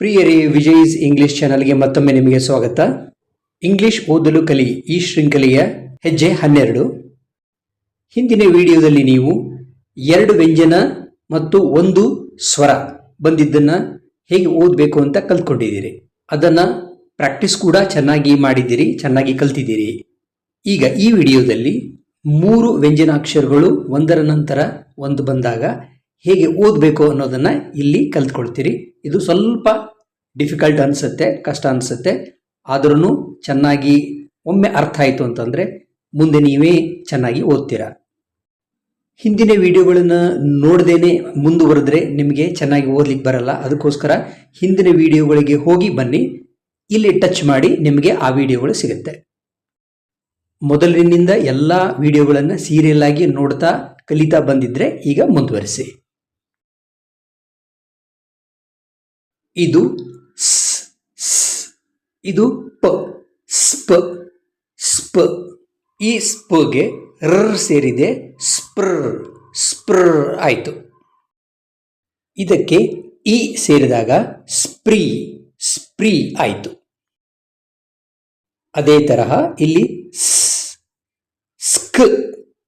ಪ್ರಿಯರೇ, ವಿಜಯ್ಸ್ ಇಂಗ್ಲಿಷ್ ಚಾನಲ್ಗೆ ಮತ್ತೊಮ್ಮೆ ನಿಮಗೆ ಸ್ವಾಗತ. ಇಂಗ್ಲಿಷ್ ಓದಲು ಕಲಿ ಈ ಶೃಂಖಲೆಯ ಹೆಜ್ಜೆ ಹನ್ನೆರಡು. ಹಿಂದಿನ ವಿಡಿಯೋದಲ್ಲಿ ನೀವು ಎರಡು ವ್ಯಂಜನ ಮತ್ತು ಒಂದು ಸ್ವರ ಬಂದಿದ್ದನ್ನು ಹೇಗೆ ಓದಬೇಕು ಅಂತ ಕಲ್ತ್ಕೊಂಡಿದ್ದೀರಿ. ಅದನ್ನು ಪ್ರಾಕ್ಟೀಸ್ ಕೂಡ ಚೆನ್ನಾಗಿ ಮಾಡಿದ್ದೀರಿ, ಚೆನ್ನಾಗಿ ಕಲ್ತಿದ್ದೀರಿ. ಈಗ ಈ ವಿಡಿಯೋದಲ್ಲಿ ಮೂರು ವ್ಯಂಜನಾಕ್ಷರಗಳು ಒಂದರ ನಂತರ ಒಂದು ಬಂದಾಗ ಹೇಗೆ ಓದಬೇಕು ಅನ್ನೋದನ್ನು ಇಲ್ಲಿ ಕಲ್ತ್ಕೊಳ್ತೀರಿ. ಇದು ಸ್ವಲ್ಪ ಡಿಫಿಕಲ್ಟ್ ಅನಿಸುತ್ತೆ, ಕಷ್ಟ ಅನಿಸುತ್ತೆ. ಆದ್ರೂ ಚೆನ್ನಾಗಿ ಒಮ್ಮೆ ಅರ್ಥ ಆಯಿತು ಅಂತಂದರೆ ಮುಂದೆ ನೀವೇ ಚೆನ್ನಾಗಿ ಓದ್ತೀರಾ. ಹಿಂದಿನ ವಿಡಿಯೋಗಳನ್ನು ನೋಡ್ದೇನೆ ಮುಂದುವರೆದ್ರೆ ನಿಮಗೆ ಚೆನ್ನಾಗಿ ಓದ್ಲಿಕ್ಕೆ ಬರಲ್ಲ. ಅದಕ್ಕೋಸ್ಕರ ಹಿಂದಿನ ವಿಡಿಯೋಗಳಿಗೆ ಹೋಗಿ ಬನ್ನಿ. ಇಲ್ಲಿ ಟಚ್ ಮಾಡಿ ನಿಮಗೆ ಆ ವಿಡಿಯೋಗಳು ಸಿಗುತ್ತೆ. ಮೊದಲಿನಿಂದ ಎಲ್ಲ ವಿಡಿಯೋಗಳನ್ನು ಸೀರಿಯಲ್ ಆಗಿ ನೋಡ್ತಾ ಕಲಿತಾ ಬಂದಿದ್ರೆ ಈಗ ಮುಂದುವರಿಸಿ. ಇದು ಸ್ ಇದು ಪ, ಸ್ಪ ಸ್ಪ. ಈ ಸ್ಪಗೆ ರ್ ಸೇರಿದೆ, ಸ್ಪ್ರ ಸ್ಪ್ರ ಆಯಿತು. ಇದಕ್ಕೆ ಇ ಸೇರಿದಾಗ ಸ್ಪ್ರೀ ಸ್ಪ್ರೀ ಆಯಿತು. ಅದೇ ತರಹ ಇಲ್ಲಿ ಸ್ಕ್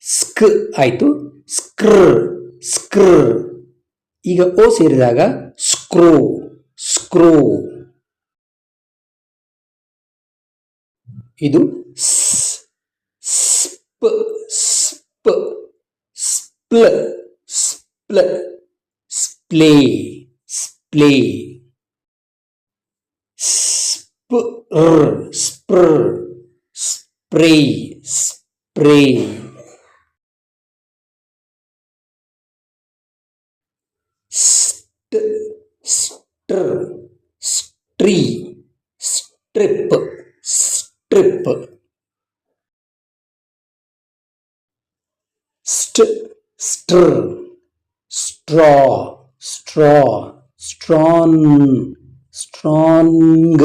ಸ್ಕ್ ಆಯಿತು. ಸ್ಕ್ರ್ ಸ್ಕ್ರ್. ಈಗ ಓ ಸೇರಿದಾಗ ಸ್ಕ್ರೂ. ಸ್ಕ್ರೂ ಇದು ಸ್ ಸ್ಪ್ ಸ್ಪ್ ಸ್ಪ್ಲ ಸ್ಪ್ಲ ಸ್ಪ್ಲೇ ಸ್ಪ್ಲೇ ಸ್ಪ್ರ್ ಸ್ಪ್ರ್ spray spray st tr stri strip, strip, stir, str. Straw. Straw. Strong. Strong.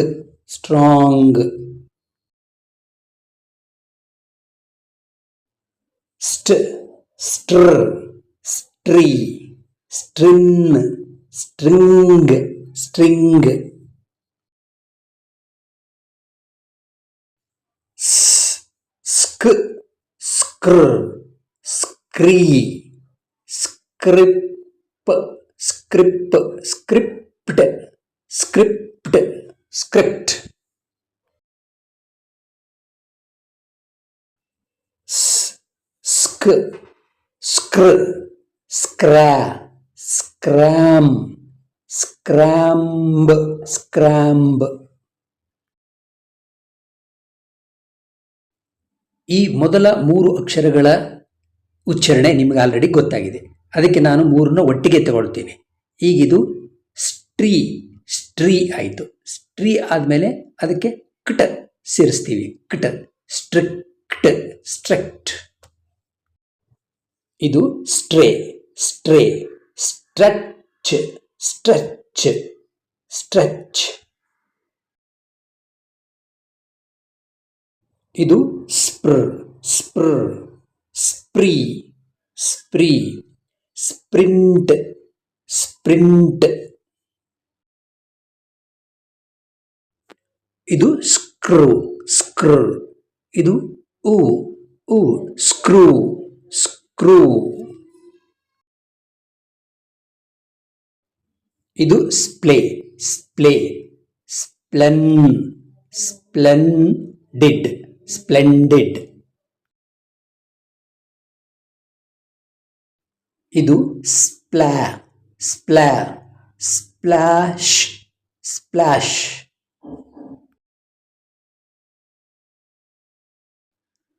Strong. St. Str. String. String. String ಸ್ಕ್ ಸ್ಕ್ರ್ ಸ್ಕ್ರೀ scrip scrip script script script ಸ್ಕ್ ಸ್ಕ್ರ್ ಸ್ಕ್ರಾ ಸ್ಕ್ರಾಮ್ ಸ್ಕ್ರಾಂಬ್ ಸ್ಕ್ರಾಂಬ್ ಈ ಮೊದಲ ಮೂರು ಅಕ್ಷರಗಳ ಉಚ್ಚಾರಣೆ ನಿಮಗೆ ಆಲ್ರೆಡಿ ಗೊತ್ತಾಗಿದೆ. ಅದಕ್ಕೆ ನಾನು ಮೂರನ್ನ ಒಟ್ಟಿಗೆ ತಗೊಳ್ತೀನಿ. ಈಗಿದು ಸ್ಟ್ರೀ ಸ್ಟ್ರೀ ಆಯಿತು. ಸ್ಟ್ರೀ ಆದಮೇಲೆ ಅದಕ್ಕೆ ಕಟ ಸೇರಿಸ್ತೀವಿ. ಕಟ ಸ್ಟ್ರಿಕ್ಟ್ ಸ್ಟ್ರಿಕ್ಟ್. ಇದು stray stray, stretch. Stretch stretch. ಇದು spr spr, spree spree, sprint sprint. ಇದು ಸ್ಕ್ರೂ ಸ್ಕ್ರೂ. ಇದು ಉ ಉ ಸ್ಕ್ರೂ ಸ್ಕ್ರೂ. ಇದು ಸ್ಪ್ಲೇ ಸ್ಪ್ಲೇ, ಸ್ಪ್ಲನ್ ಡಿಡ್ ಸ್ಪ್ಲೆಂಡಿಡ್. ಇದು ಸ್ಪ್ಲಾ ಸ್ಪ್ಲಾ, ಸ್ಪ್ಲಾಶ್ ಸ್ಪ್ಲಾಶ್.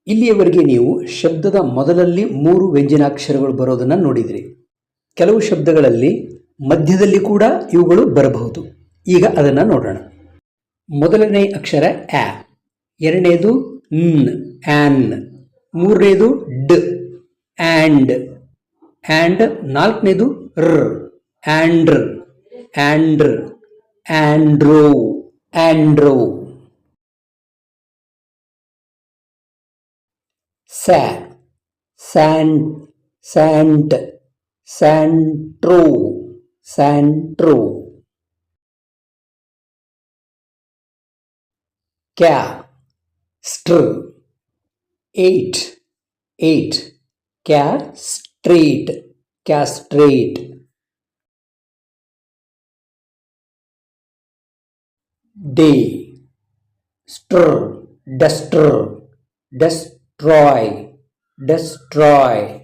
ಇಲ್ಲಿಯವರೆಗೆ ನೀವು ಶಬ್ದದ ಮೊದಲಲ್ಲಿ ಮೂರು ವ್ಯಂಜನಾಕ್ಷರಗಳು ಬರೋದನ್ನು ನೋಡಿದಿರಿ. ಕೆಲವು ಶಬ್ದಗಳಲ್ಲಿ ಮಧ್ಯದಲ್ಲಿ ಕೂಡ ಇವುಗಳು ಬರಬಹುದು. ಈಗ ಅದನ್ನು ನೋಡೋಣ. ಮೊದಲನೇ ಅಕ್ಷರ ಆ ಎರಡನೇದು ನ್, ಆನ್. ಮೂರನೇದು ಡ್ ಆ್ಯಂಡ್ ಆ್ಯಂಡ್ ನಾಲ್ಕನೇದು ರ್ ಆ್ಯಂಡ್ರ್ ಆ್ಯಂಡ್ರ್ ಆ್ಯಂಡ್ರೋ ಆ್ಯಂಡ್ರೋ ಸ್ಯಾ ಸ್ಯಾಂಟ್ ಸ್ಯಾಂಟ್ ಸ್ಯಾಂಟ್ರೋ. सेंट्रो। क्या? स्ट्र। एट। एट। क्या? स्ट्रेट। क्या straight? De. Str. Destr. Destroy. Destroy.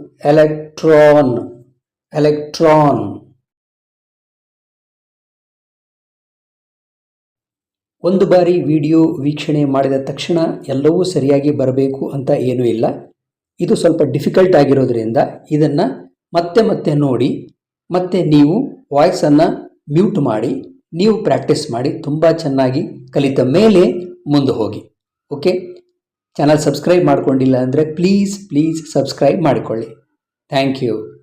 electron electron ಒಂದು ಬಾರಿ ವಿಡಿಯೋ ವೀಕ್ಷಣೆ ಮಾಡಿದ ತಕ್ಷಣ ಎಲ್ಲವೂ ಸರಿಯಾಗಿ ಬರಬೇಕು ಅಂತ ಏನೂ ಇಲ್ಲ. ಇದು ಸ್ವಲ್ಪ ಡಿಫಿಕಲ್ಟ್ ಆಗಿರೋದ್ರಿಂದ ಇದನ್ನು ಮತ್ತೆ ಮತ್ತೆ ನೋಡಿ, ಮತ್ತೆ ನೀವು ವಾಯ್ಸನ್ನು ಮ್ಯೂಟ್ ಮಾಡಿ, ನೀವು ಪ್ರಾಕ್ಟೀಸ್ ಮಾಡಿ ತುಂಬ ಚೆನ್ನಾಗಿ ಕಲಿತ ಮೇಲೆ ಮುಂದೆ ಹೋಗಿ. ಓಕೆ? ಚಾನಲ್ ಸಬ್ಸ್ಕ್ರೈಬ್ ಮಾಡ್ಕೊಂಡಿಲ್ಲ ಅಂದರೆ ಪ್ಲೀಸ್ ಪ್ಲೀಸ್ ಸಬ್ಸ್ಕ್ರೈಬ್ ಮಾಡಿಕೊಳ್ಳಿ. Thank you.